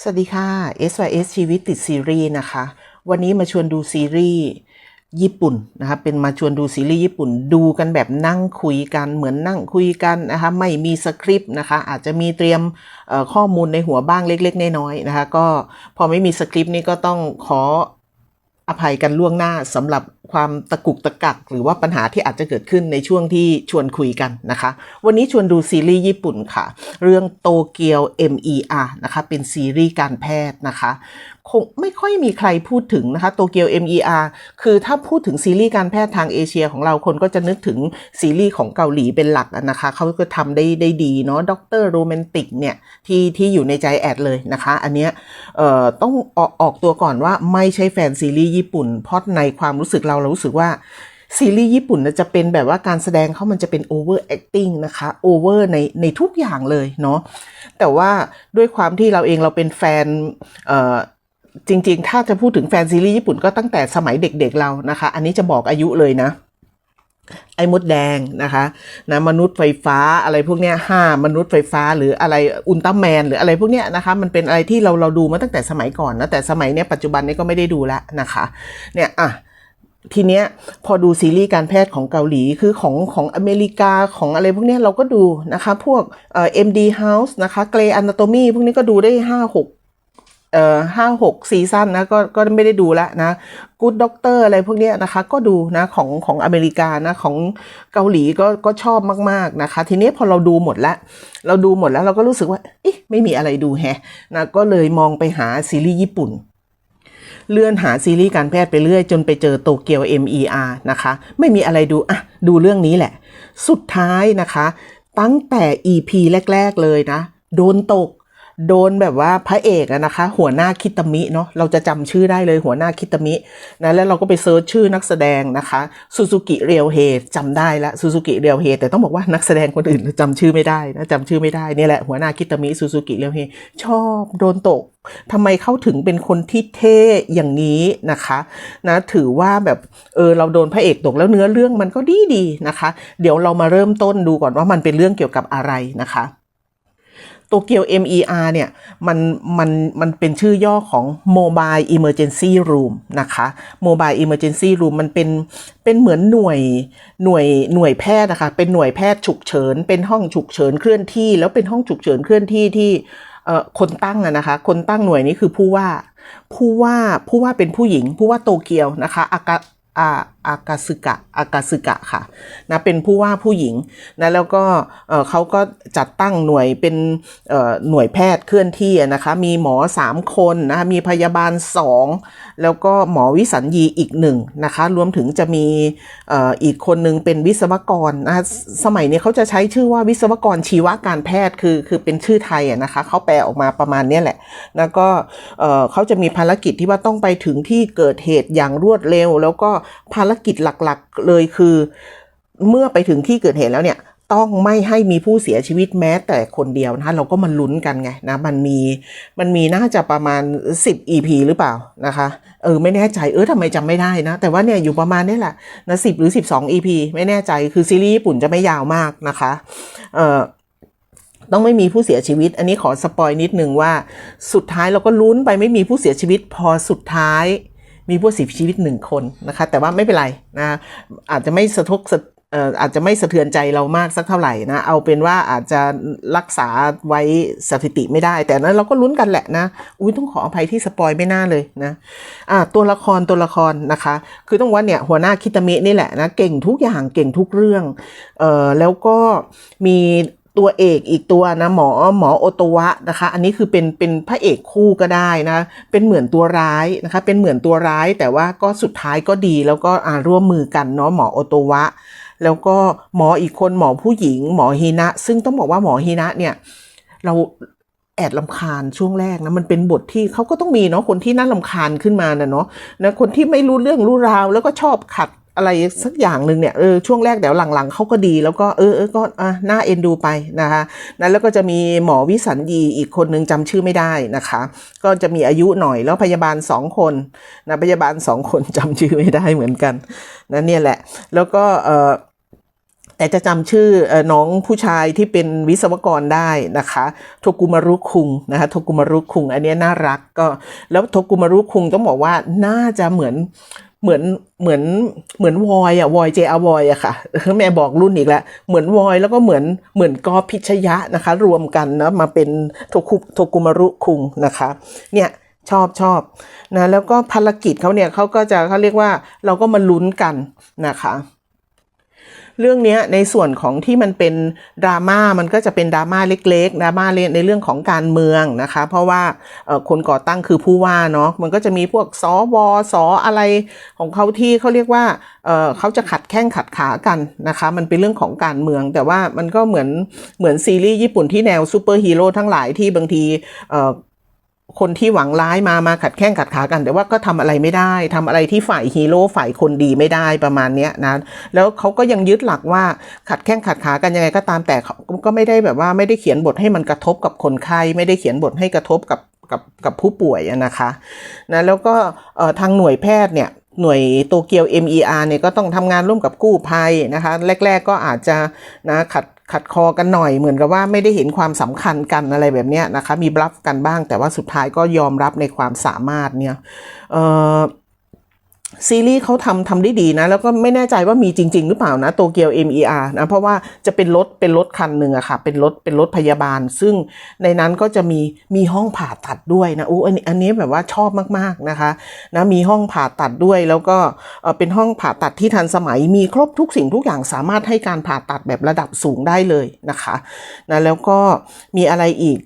สวัสดีค่ะ SYS ชีวิตติดซีรีส์นะคะ วันนี้มาชวนดูซีรีส์ญี่ปุ่นนะคะเป็นมาชวนดูซีรีส์ญี่ปุ่น ดูกันแบบนั่งคุยกันเหมือนนั่งคุยกันนะคะไม่มีสคริปต์นะคะอาจจะมีเตรียมข้อมูลในหัวบ้างเล็ก ๆ น้อยๆนะคะก็พอไม่มีสคริปต์นี่ก็ต้องขอ อภัยกันล่วงหน้าสำหรับความตะกุกตะกัก หรือว่าปัญหาที่อาจจะเกิดขึ้นในช่วงที่ชวนคุยกันนะคะ วันนี้ชวนดูซีรีส์ญี่ปุ่นค่ะ เรื่องโตเกียว MER นะคะ เป็นซีรีส์การแพทย์นะคะ งไม่ค่อยมีใครพูดถึงนะคะโตเกียว MER คือถ้าพูดถึงซีรีส์การแพทย์ทางเอเชียของเราคนก็จะนึกถึงซีรีส์ของเกาหลีเป็นหลักนะคะเขาก็ทำได้ได้ดีเนาะด็อกเตอร์โรแมนติกเนี่ยที่ที่อยู่ในใจแอดเลยนะคะ อันเนี้ยต้องออกออกตัวก่อนว่าไม่ใช่แฟนซีรีส์ญี่ปุ่น เพราะในความรู้สึกเราเรารู้สึกว่าซีรีส์ญี่ปุ่นจะเป็นแบบว่าการแสดงเขามันจะเป็น over acting นะคะ over ในในทุกอย่างเลยเนาะแต่ว่าด้วยความที่เราเองเราเป็นแฟน จริง ๆ ถ้าจะพูดถึงแฟนซีรีส์ญี่ปุ่นก็ตั้งแต่สมัยเด็กๆเรานะคะ อันนี้จะบอกอายุเลยนะ ไอ้มดแดงนะคะนะมนุษย์ไฟฟ้าอะไรพวกเนี้ยห้ามนุษย์ไฟฟ้าหรืออะไรอุลตร้าแมนหรืออะไรพวกเนี้ยนะคะ มันเป็นอะไรที่เราเราดูมาตั้งแต่สมัยก่อนนะแต่สมัยเนี้ยปัจจุบันนี้ก็ไม่ได้ดูล้วนะคะเนี่ยอะทีเนี้ยพอดูซีรีส์การแพทย์ของเกาหลีคือของของอเมริกาของอะไรพวกเนี้ยเราก็ดูนะคะ พวกเอ่อ MD House นะคะ Grey Anatomy พวกนี้ก็ดูได้ห้าหก เอ่อห้าหกซีซั่นนะก็ก็ไม่ได้ดูแล้วนะกูดด็อกเตอร์อะไรพวกเนี้ยนะคะ ก็ดูนะของของอเมริกานะของเกาหลีก็ก็ชอบมากๆนะคะ ทีนี้พอเราดูหมดแล้วเราดูหมดแล้วเราก็รู้สึกว่าเอ๊ะไม่มีอะไรดูแฮะนะก็เลยมองไปหาซีรีส์ญี่ปุ่นเลื่อนหาซีรีส์การแพทย์ไปเรื่อย จนไปเจอโตเกียว MER นะคะ ไม่มีอะไรดู อะ ดูเรื่องนี้แหละ สุดท้ายนะคะ ตั้งแต่ EP แรก ๆ เลยนะ โดนตก โดนแบบว่าพระเอกอะนะคะ หัวหน้าคิตามิเนาะเราจะจำชื่อได้เลยหัวหน้าคิตามินะแล้วเราก็ไปเซิร์ชชื่อนักแสดงนะคะซูซูกิเรียวเฮจำได้ละซูซูกิเรียวเฮแต่ต้องบอกว่านักแสดงคนอื่นจำชื่อไม่ได้นะจำชื่อไม่ได้นี่แหละหัวหน้าคิตามิซูซูกิเรียวเฮชอบโดนตกทำไมเขาถึงเป็นคนที่เท่อย่างนี้นะคะนะถือว่าแบบเออเราโดนพระเอกตกแล้วเนื้อเรื่องมันก็ดีดีๆนะคะ เดี๋ยวเรามาเริ่มต้นดูก่อนว่ามันเป็นเรื่องเกี่ยวกับอะไรนะคะ โตเกียว MER เนี่ยมันมันมันเป็นชื่อย่อของ Mobile Emergency Room นะคะ Mobile Emergency Room มันเป็นเป็นเหมือนหน่วยหน่วยหน่วยแพทย์นะคะเป็นหน่วยแพทย์ฉุกเฉิน เป็นห้องฉุกเฉินเคลื่อนที่ แล้วเป็นห้องฉุกเฉินเคลื่อนที่ที่เอ่อคนตั้งนะคะ คนตั้งหน่วยนี้คือผู้ว่า ผู้ว่าผู้ว่าเป็นผู้หญิง ผู้ว่าโตเกียวนะคะอากา อากาสึกะอากาสึกะค่ะนะเป็นผู้ว่าผู้หญิงนะแล้วก็เขาก็จัดตั้งหน่วยเป็นหน่วยแพทย์เคลื่อนที่นะคะมีหมอ 3 คนนะคะมีพยาบาล 2 แล้วก็หมอวิสัญญีอีกหนึ่งนะคะรวมถึงจะมีอ,อีกคนนึงเป็นวิศวกรนะะสมัยนี้เขาจะใช้ชื่อว่าวิศวกรชีวการแพทย์คือคือเป็นชื่อไทยนะคะเขาแปลออกมาประมาณนี้แหละแล้วก็เขาจะมีภารกิจที่ว่าต้องไปถึงที่เกิดเหตุอย่างรวดเร็ว แล้วก็ภารกิจหลักๆเลยคือ เมื่อไปถึงที่เกิดเหตุแล้วเนี่ยต้องไม่ให้มีผู้เสียชีวิตแม้แต่คนเดียวนะคะเราก็มาลุ้นกันไงนะมันมีมันมีน่าจะประมาณ 10 EP หรือเปล่านะคะเออไม่แน่ใจเออทำไมจำไม่ได้นะแต่ว่าเนี่ยอยู่ประมาณนี้แหละนะสิหรือ 12 EP ไม่แน่ใจคือซีรีส์ญี่ปุ่นจะไม่ยาวมากนะคะเออต้องไม่มีผู้เสียชีวิต อันนี้ขอสปอยนิดนึงว่า สุดท้ายเราก็ลุ้นไปไม่มีผู้เสียชีวิตพอสุดท้าย มีผู้เสียชีวิตหนึ่งคนนะคะแต่ว่าไม่เป็นไรนะอาจจะไม่สะทกสะอาจจะไม่สะเทือนใจเรามากสักเท่าไหร่นะเอาเป็นว่าอาจจะรักษาไว้สถิติไม่ได้ แต่นั้นเราก็ลุ้นกันแหละนะอุ้ยต้องขออภัยที่สปอยไม่น่าเลยนะอ่าตัวละครตัวละครนะคะ คือต้องว่าเนี่ยหัวหน้าคิตามินี่แหละนะเก่งทุกอย่างเก่งทุกเรื่องเออแล้วก็มี ตัวเอกอีกตัวนะหมอหมอโอโตวะนะคะ อันนี้คือเป็นเป็นพระเอกคู่ก็ได้นะเป็นเหมือนตัวร้ายนะคะ เป็นเหมือนตัวร้าย แต่ว่าก็สุดท้ายก็ดีแล้วก็อ่าร่วมมือกันเนาะหมอโอโตวะ แล้วก็หมออีกคนหมอผู้หญิง หมอฮีนะ ซึ่งต้องบอกว่าหมอฮีนะเนี่ยเราแอดลำคาญช่วงแรกนะมันเป็นบทที่เขาก็ต้องมีเนาะคนที่น่าลำคาญขึ้นมานะเนาะนะคนที่ไม่รู้เรื่องรู้ราวแล้วก็ชอบขัด อะไรสักอย่างหนึ่งเนี่ยเออช่วงแรกเดี๋ยวหลังๆเขาก็ดีแล้วก็เออเออก็อะน่าเอ็นดูไปนะคะนะแล้วก็จะมีหมอวิสัญญีอีกคนนึงจำชื่อไม่ได้นะคะ ก็จะมีอายุหน่อยแล้วพยาบาลสองคนนะพยาบาลสองคนจำชื่อไม่ได้เหมือนกันนะเนี่ยแหละ แล้วก็เออแต่จะจำชื่อเออน้องผู้ชายที่เป็นวิศวกรได้นะคะโทกุมารุคุงนะคะโทกุมารุคุงอันนี้น่ารักก็แล้วโทกุมารุคุงต้องบอกว่าน่าจะเหมือน เหมือนเหมือนเหมือนวอยอะวอยเจอวอยอะค่ะแม่บอกรุ่นอีกแล้วเหมือนวอยแล้วก็เหมือนเหมือนกอพิชยะนะคะ รวมกันนะมาเป็นโทคุโทกุมารุคุงนะคะ เนี่ยชอบชอบนะแล้วก็ภารกิจเขาเนี่ยเขาก็จะเขาเรียกว่าเราก็มาลุ้นกันนะคะ เรื่องนี้ในส่วนของที่มันเป็นดราม่ามันก็จะเป็นดราม่าเล็กๆดราม่าในเรื่องของการเมืองนะคะ เพราะว่าคนก่อตั้งคือผู้ว่าเนาะมันก็จะมีพวกสวสอะไรของเขาที่เขาเรียกว่าเเขาจะขัดแข้งขัดขากันนะคะ มันเป็นเรื่องของการเมือง แต่ว่ามันก็เหมือนเหมือนซีรีส์ญี่ปุ่นที่แนวซูเปอร์ฮีโร่ทั้งหลายที่บางที คนที่หวังร้ายมามาขัดแข้งขัดขากัน แต่ว่าก็ทำอะไรไม่ได้ทำอะไรที่ฝ่ายฮีโร่ฝ่ายคนดีไม่ได้ประมาณเนี้ยนะแล้วเขาก็ยังยึดหลักว่าขัดแข้งขัดขากันยังไงก็ตามแต่เขาก็ไม่ได้แบบว่าไม่ได้เขียนบทให้มันกระทบกับคนไข้ไม่ได้เขียนบทให้กระทบกับกับกับผู้ป่วยนะคะนะแล้วก็ทางหน่วยแพทย์เนี่ยหน่วยโตเกียว MER เนี่ยก็ต้องทำงานร่วมกับกู้ภัยนะคะ แรก ๆ ก็อาจจะนะขัด ขัดคอกันหน่อยเหมือนกับว่าไม่ได้เห็นความสำคัญกันอะไรแบบนี้นะคะ มีบลัฟกันบ้างแต่ว่าสุดท้ายก็ยอมรับในความสามารถเนี่ยเอ่อ ซีรีส์เขาทำทำได้ดีนะ แล้วก็ไม่แน่ใจว่ามีจริง ๆ หรือเปล่านะโตเกียว MER นะ เพราะว่าจะเป็นรถเป็นรถคันหนึ่งอะค่ะ เป็นรถเป็นรถพยาบาล ซึ่งในนั้นก็จะมีมีห้องผ่าตัดด้วยนะอู้อันนี้อันนี้แบบว่าชอบมากๆนะคะนะมีห้องผ่าตัดด้วยแล้วก็เอ่อเป็นห้องผ่าตัดที่ทันสมัยมีครบทุกสิ่งทุกอย่างสามารถให้การผ่าตัดแบบระดับสูงได้เลยนะคะนะแล้วก็มีอะไรอีก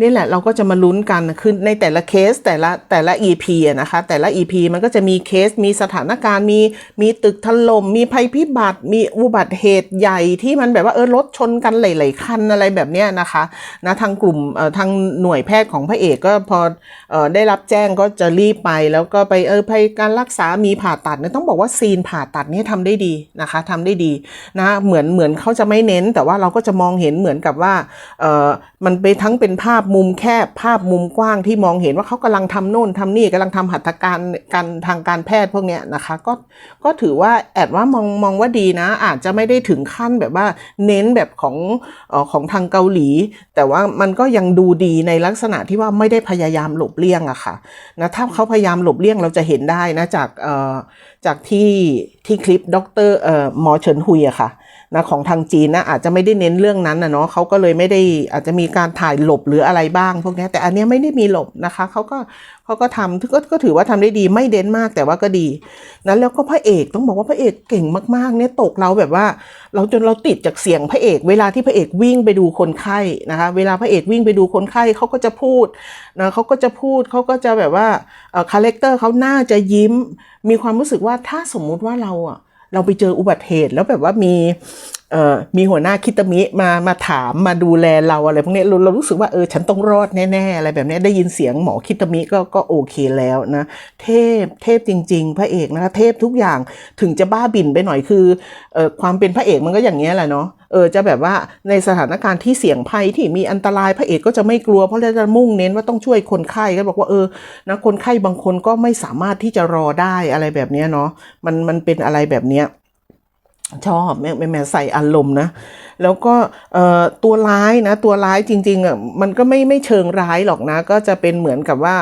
นี่แหละเราก็จะมาลุ้นกันคือในแต่ละเคสแต่ละแต่ละ EP อะนะคะ แต่ละ EP มันก็จะมีเคสมีสถานการณ์ มีมีตึกถล่มมีภัยพิบัติมีอุบัติเหตุใหญ่ที่มันแบบว่าเออรถชนกันหลายๆคันอะไรแบบเนี้ยนะคะนะทางกลุ่มเอ่อทางหน่วยแพทย์ของพระเอกก็พอเอ่อได้รับแจ้งก็จะรีบไป แล้วก็ไปเออไปการรักษามีผ่าตัดเนี่ยต้องบอกว่าซีนผ่าตัดเนี่ยทำได้ดีนะคะทำได้ดีนะเหมือนเหมือนเขาจะไม่เน้น แต่ว่าเราก็จะมองเห็นเหมือนกับว่าเออมันไปทั้งเป็นภาพมุมแคบภาพมุมกว้างที่มองเห็นว่าเขากำลังทำโน่นทำนี่กำลังทำหัตถการการทางการแพทย์พวกเนี้ยนะคะ ก็ก็ถือว่าแอดว่ามองมองว่าดีนะ อาจจะไม่ได้ถึงขั้นแบบว่าเน้นแบบของออของทางเกาหลี แต่ว่ามันก็ยังดูดีในลักษณะที่ว่าไม่ได้พยายามหลบเลี่ยงอะค่ะนะถ้าเขาพยายามหลบเลี่ยงเราจะเห็นได้นะจากเอ่อจากที่ที่คลิปดรเอ่อหมอเฉินฮุยอะค่ะ นะของทางจีนนะอาจจะไม่ได้เน้นเรื่องนั้นนะเนาะเขาก็เลยไม่ได้อาจจะมีการถ่ายหลบหรืออะไรบ้าง พวกนี้แต่อันนี้ไม่ได้มีหลบนะคะเขาก็เขาก็ทำก็ก็ถือว่าทำได้ดีไม่เด่นมากแต่ว่าก็ดีนั้นแล้วก็พระเอกต้องบอกว่าพระเอกเก่งมากๆเนี่ยตกเราแบบว่า เราจนเราติดจากเสียงพระเอก เวลาที่พระเอกวิ่งไปดูคนไข้นะคะเวลาพระเอกวิ่งไปดูคนไข้เขาก็จะพูดนะเขาก็จะพูดเขาก็จะแบบว่าคาแรคเตอร์เขาน่าจะยิ้ม มีความรู้สึกว่าถ้าสมมุติว่าเราอะ เราไปเจออุบัติเหตุแล้วแบบว่ามีมีหัวหน้าคิตามิมามาถามมาดูแลเราอะไรพวกนี้เราเรารู้สึกว่าเออฉันต้องรอดแน่ๆอะไรแบบนี้ได้ยินเสียงหมอคิตามิก็ก็โอเคแล้วนะ เทพเทพจริง ๆ พระเอกนะคะเทพทุกอย่างถึงจะบ้าบิ่นไปหน่อยคือเออความเป็นพระเอกมันก็อย่างเงี้แหละเนาะเออจะแบบว่าในสถานการณ์ที่เสี่ยงภัยที่มีอันตรายพระเอกก็จะไม่กลัวเพราะจะมุ่งเน้นว่าต้องช่วยคนไข้ก็บอกว่าเออนะคนไข้บางคนก็ไม่สามารถที่จะรอได้อะไรแบบนี้เนาะมันมันเป็นอะไรแบบเนี้ย ชอบแม่แม่ใส่อารมณ์นะ แล้วก็ตัวร้ายนะ ตัวร้ายจริงๆอะมันก็ไม่ไม่เชิงร้ายหรอกนะ ก็จะเป็นเหมือนกับว่า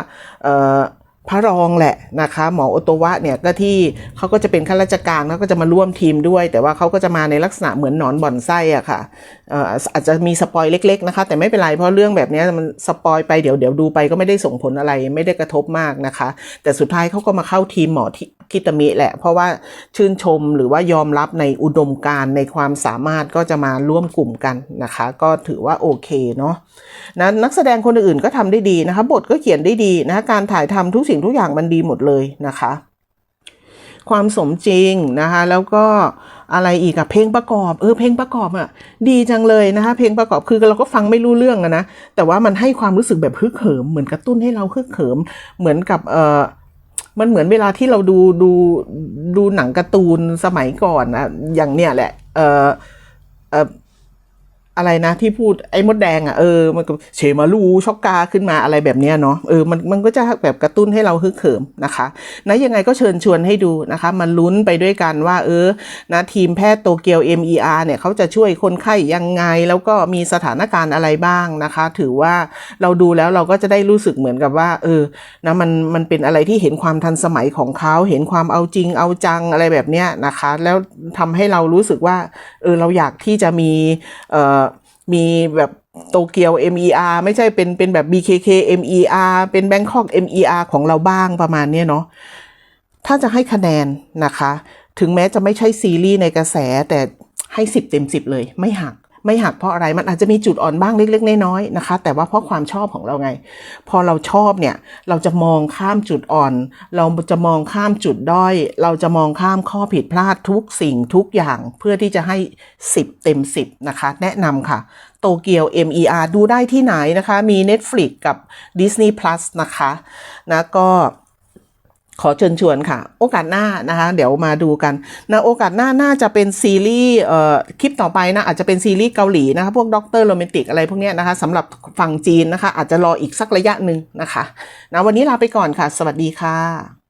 พระรองแหละนะคะหมอโอโตวะเนี่ยก็ที่เขาก็จะเป็นข้าราชการแล้วก็จะมาร่วมทีมด้วย แต่ว่าเขาก็จะมาในลักษณะเหมือนหนอนบ่อนไส้อะค่ะอาจจะมีสปอยเล็กๆนะคะ แต่ไม่เป็นไรเพราะเรื่องแบบนี้มันสปอยไปเดี๋ยวเดี๋ยวดูไปก็ไม่ได้ส่งผลอะไรไม่ได้กระทบมากนะคะ แต่สุดท้ายเขาก็มาเข้าทีมหมอที่ คิตามิแหละ เพราะว่าชื่นชมหรือว่ายอมรับในอุดมการณ์ในความสามารถก็จะมาร่วมกลุ่มกันนะคะ ก็ถือว่าโอเคเนาะนะนักแสดงคนอื่นก็ทำได้ดีนะคะ บทก็เขียนได้ดีนะะการถ่ายทำทุกสิ่งทุกอย่างมันดีหมดเลยนะคะ ความสมจริงนะคะ แล้วก็อะไรอีกอะเพลงประกอบเออเพลงประกอบอะดีจังเลยนะคะ เพลงประกอบคือเราก็ฟังไม่รู้เรื่องอะนะแต่ว่ามันให้ความรู้สึกแบบฮึกเหิมเหมือนกระตุ้นให้เราฮึกเหิมเหมือนกับเออ มันเหมือนเวลาที่เราดูดูดูหนังการ์ตูนสมัยก่อนอะอย่างเนี้ยแหละ เออเออ อะไรนะที่พูดไอ้มดแดงอะเออมันก็เฉมาลูช็อกกาขึ้นมาอะไรแบบเนี้ยเนาะเออมันมันก็จะแบบกระตุ้นให้เราฮึกเหิมนะคะนะยังไงก็เชิญชวนให้ดูนะคะ มันลุ้นไปด้วยกันว่า เออนะทีมแพทย์โตเกียว MER เนี่ยเขาจะช่วยคนไข้ยังไง แล้วก็มีสถานการณ์อะไรบ้างนะคะ ถือว่าเราดูแล้วเราก็จะได้รู้สึกเหมือนกับว่า เออนะมันมันเป็นอะไรที่เห็นความทันสมัยของเขาเห็นความเอาจริงเอาจังอะไรแบบเนี้ยนะคะ แล้วทำให้เรารู้สึกว่าเออเราอยากที่จะมีเอ่อ มีแบบโตเกียว MER ไม่ใช่เป็นเป็นแบบ BKK MER เป็นแบงคอก MER ของเราบ้างประมาณนี้เนาะถ้าจะให้คะแนนนะคะ ถึงแม้จะไม่ใช่ซีรีส์ในกระแสแต่ให้ 10 เต็ม 10 เลยไม่หัก ไม่หักเพราะอะไรมันอาจจะมีจุดอ่อนบ้างเล็กๆน้อยๆนะคะ แต่ว่าเพราะความชอบของเราไง พอเราชอบเนี่ยเราจะมองข้ามจุดอ่อน เราจะมองข้ามจุดด้อย เราจะมองข้ามข้อผิดพลาดทุกสิ่งทุกอย่างเพื่อที่จะให้ 10 เต็ม 10 นะคะ แนะนำค่ะโตเกียว MER ดูได้ที่ไหนนะคะ มี Netflix กับ Disney Plus นะคะนะก็ ขอเชิญชวนค่ะ โอกาสหน้านะคะ เดี๋ยวมาดูกันนะโอกาสหน้าน่าจะเป็นซีรีส์คลิปต่อไปนะอาจจะเป็นซีรีส์เกาหลีนะคะ พวกด็อกเตอร์โรแมนติกอะไรพวกนี้นะคะสำหรับฝั่งจีนนะคะ อาจจะรออีกสักระยะหนึ่งนะคะนะวันนี้ลาไปก่อนค่ะ สวัสดีค่ะ